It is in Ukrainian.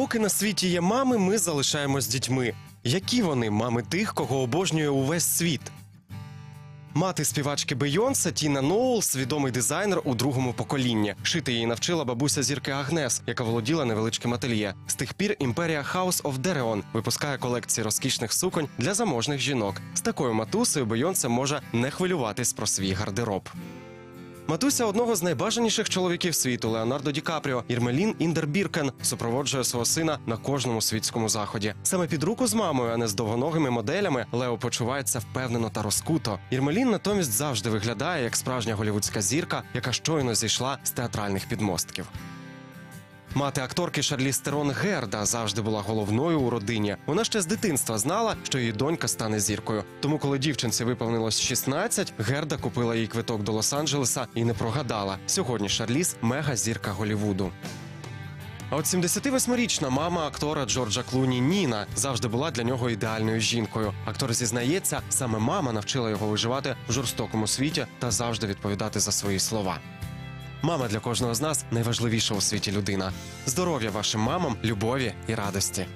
Поки на світі є мами, ми залишаємось дітьми. Які вони мами тих, кого обожнює увесь світ? Мати співачки Бейонсе Тіна Ноулс, відомий дизайнер у другому поколінні. Шити її навчила бабуся зірки Агнес, яка володіла невеличким ательє. З тих пір імперія House of Dereon випускає колекції розкішних суконь для заможних жінок. З такою матусею Бейонсе може не хвилюватись про свій гардероб. Матуся одного з найбажаніших чоловіків світу Леонардо Ді Капріо, Ірмелін Індербіркен, супроводжує свого сина на кожному світському заході. Саме під руку з мамою, а не з довгоногими моделями, Лео почувається впевнено та розкуто. Ірмелін натомість завжди виглядає як справжня голівудська зірка, яка щойно зійшла з театральних підмостків. Мати акторки Шарлі Стерон Герда завжди була головною у родині. Вона ще з дитинства знала, що її донька стане зіркою. Тому, коли дівчинці виповнилось 16, Герда купила їй квиток до Лос-Анджелеса і не прогадала. Сьогодні Шарліз мега зірка Голівуду. А от 78-річна мама актора Джорджа Клуні Ніна завжди була для нього ідеальною жінкою. Актор зізнається, саме мама навчила його виживати в жорстокому світі та завжди відповідати за свої слова. Мама для кожного з нас найважливіша у світі людина. Здоров'я вашим мамам, любові і радості.